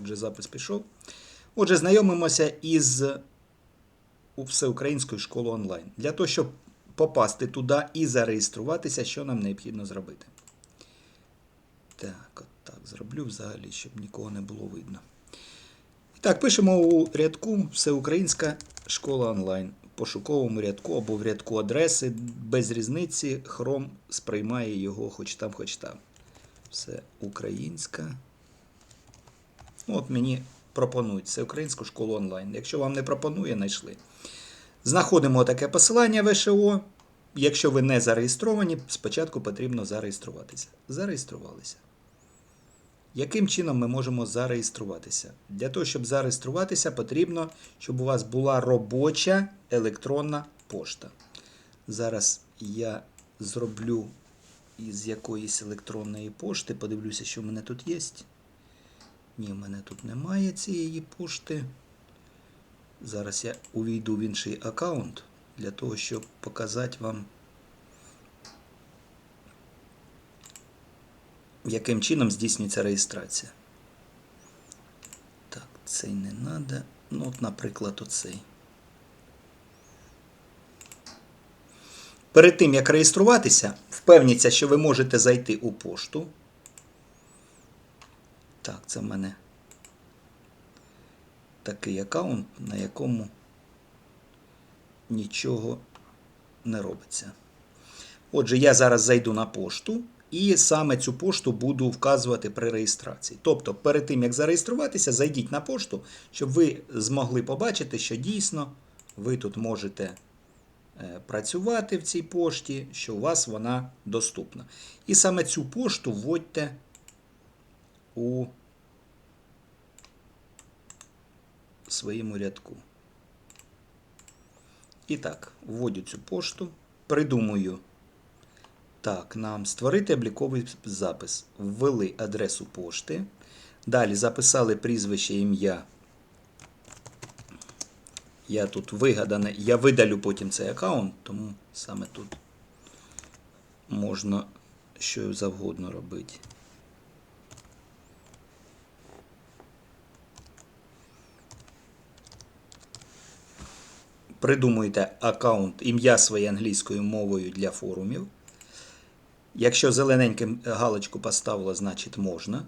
Отже, запис пішов. Отже, знайомимося із всеукраїнською школою онлайн. Для того, щоб попасти туди і зареєструватися, що нам необхідно зробити. Так, от так зроблю взагалі, щоб нікого не було видно. Так, пишемо у рядку Всеукраїнська школа онлайн. В пошуковому рядку або в рядку адреси без різниці. Chrome сприймає його хоч там, хоч там. Все українська. Ну, От мені пропонують всеукраїнську школу онлайн. Якщо вам не пропонує, знайшли. Знаходимо таке посилання ВШО. Якщо ви не зареєстровані, спочатку потрібно зареєструватися. Зареєструвалися. Яким чином ми можемо зареєструватися? Для того, щоб зареєструватися, потрібно, щоб у вас була робоча електронна пошта. Зараз я зроблю із якоїсь електронної пошти. Подивлюся, що в мене тут є. Ні, в мене тут немає цієї пошти. Зараз я увійду в інший аккаунт для того, щоб показати вам, яким чином здійснюється реєстрація. Так, цей не треба. Ну, от, наприклад, оцей. Перед тим, як реєструватися, впевніться, що ви можете зайти у пошту. Так, це в мене такий аккаунт, на якому нічого не робиться. Отже, я зараз зайду на пошту і саме цю пошту буду вказувати при реєстрації. Тобто, перед тим, як зареєструватися, зайдіть на пошту, щоб ви змогли побачити, що дійсно ви тут можете е, працювати в цій пошті, що у вас вона доступна. І саме цю пошту вводьте у своєму рядку. І так, вводю цю пошту, придумую. Так, нам створити обліковий запис. Ввели адресу пошти. Далі записали прізвище ім'я. Я тут вигадане, я видалю потім цей аккаунт, тому саме тут можна що завгодно робити. Придумуйте аккаунт, ім'я своє англійською мовою для форумів. Якщо зелененьким галочку поставило, значить можна.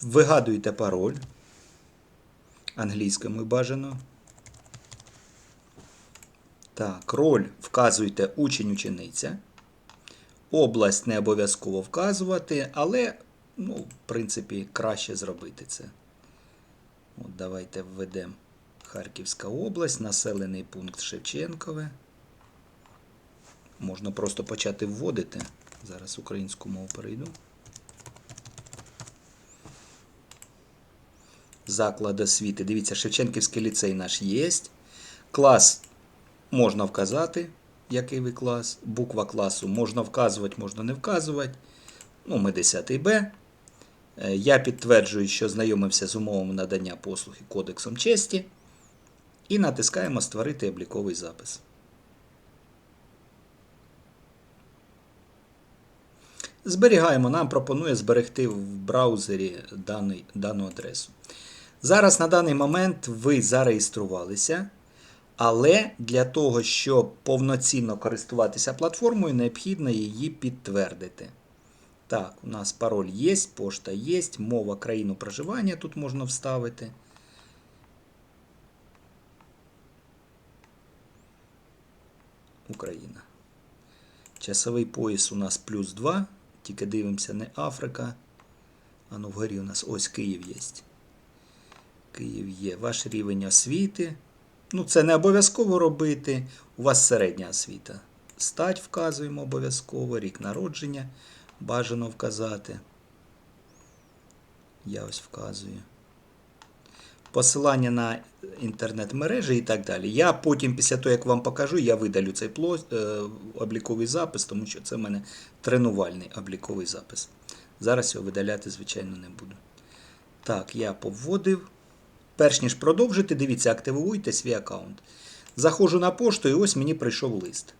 Вигадуйте пароль. Англійською бажано. Так, роль вказуйте учень-учениця. Область не обов'язково вказувати, але, ну, в принципі, краще зробити це. От Давайте введемо Харківська область, населений пункт Шевченкове. Можна просто почати вводити. Зараз українську мову перейду. Заклад освіти. Дивіться, Шевченківський ліцей наш є. Клас можна вказати, який ви клас. Буква класу можна вказувати, можна не вказувати. Ну, ми 10 Б. Е, Я підтверджую, що знайомився з умовами надання послуг і кодексом честі. І натискаємо Створити обліковий запис. Зберігаємо, нам пропонує зберегти в браузері даний, дану адресу. Зараз на даний момент ви зареєструвалися, але для того, щоб повноцінно користуватися платформою, необхідно її підтвердити. Так, у нас пароль є, пошта є, мова країну проживання тут можна вставити. Україна. Часовий пояс у нас плюс 2. Тільки дивимося не Африка. А ну вгорі у нас ось Київ є. Київ є. Ваш рівень освіти. Ну, це не обов'язково робити. У вас середня освіта. Стать вказуємо обов'язково, рік народження бажано вказати. Я ось вказую. Посилання на інтернет-мережі і так далі. Я потім, після того, як вам покажу, я видалю цей е, обліковий запис, тому що це в мене тренувальний обліковий запис. Зараз його видаляти, звичайно, не буду. Так, я повводив. Перш ніж продовжити, дивіться, активуйте свій аккаунт. Заходжу на пошту і ось мені прийшов лист.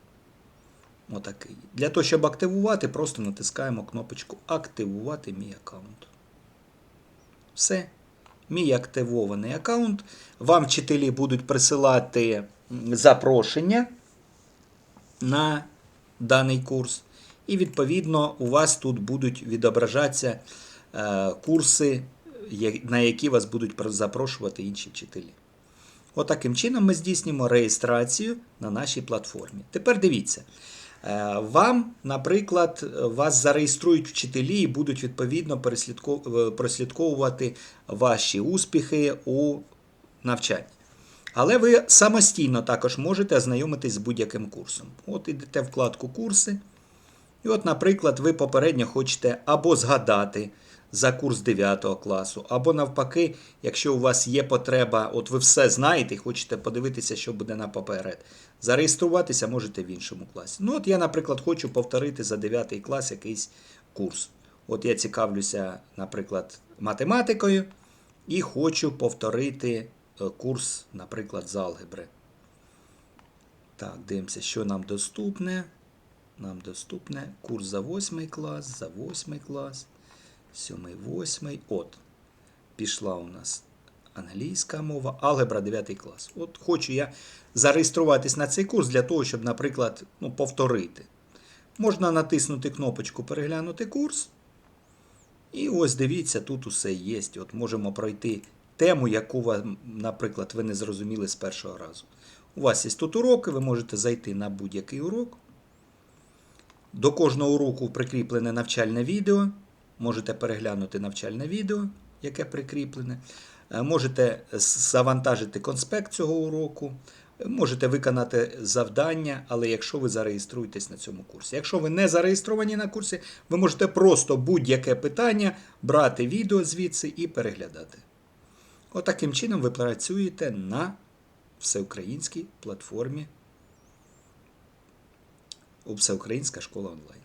Отакий. Для того, щоб активувати, просто натискаємо кнопочку Активувати мій аккаунт. Все. Мій активований аккаунт. Вам вчителі будуть присилати запрошення на даний курс. І відповідно у вас тут будуть відображатися е, курси, на які вас будуть запрошувати інші вчителі. Отаким чином ми здійснюємо реєстрацію на нашій платформі. Тепер дивіться. Е, Вам, наприклад, вас зареєструють вчителі і будуть відповідно е, прослідковувати ваші успіхи у навчанні. Але ви самостійно також можете ознайомитись з будь-яким курсом. От ідете вкладку курси. І от, наприклад, ви попередньо хочете або згадати за курс 9 класу, або навпаки, якщо у вас є потреба, от ви все знаєте і хочете подивитися, що буде наперед. Зареєструватися можете в іншому класі. Ну, от я, наприклад, хочу повторити за 9 клас якийсь курс. От я цікавлюся, наприклад, математикою і хочу повторити е, курс, наприклад, з алгебри. Так, дивимося, що нам доступне. Нам доступне курс за 8 клас, за 8 клас, 7, 8. От. Пішла у нас англійська мова, алгебра 9 клас. От хочу я зареєструватись на цей курс для того, щоб, наприклад, ну, повторити. Можна натиснути кнопочку Переглянути курс. І ось дивіться, тут усе є. От можемо пройти тему, яку вам, наприклад, ви не зрозуміли з першого разу. У вас є тут уроки, ви можете зайти на будь-який урок. До кожного уроку прикріплене навчальне відео. Можете переглянути навчальне відео, яке прикріплене. Е, Можете завантажити конспект цього уроку. Можете виконати завдання, але якщо ви зареєструєтесь на цьому курсі. Якщо ви не зареєстровані на курсі, ви можете просто будь-яке питання брати відео звідси і переглядати. Отаким чином ви працюєте на всеукраїнській платформі Всеукраїнська школа онлайн.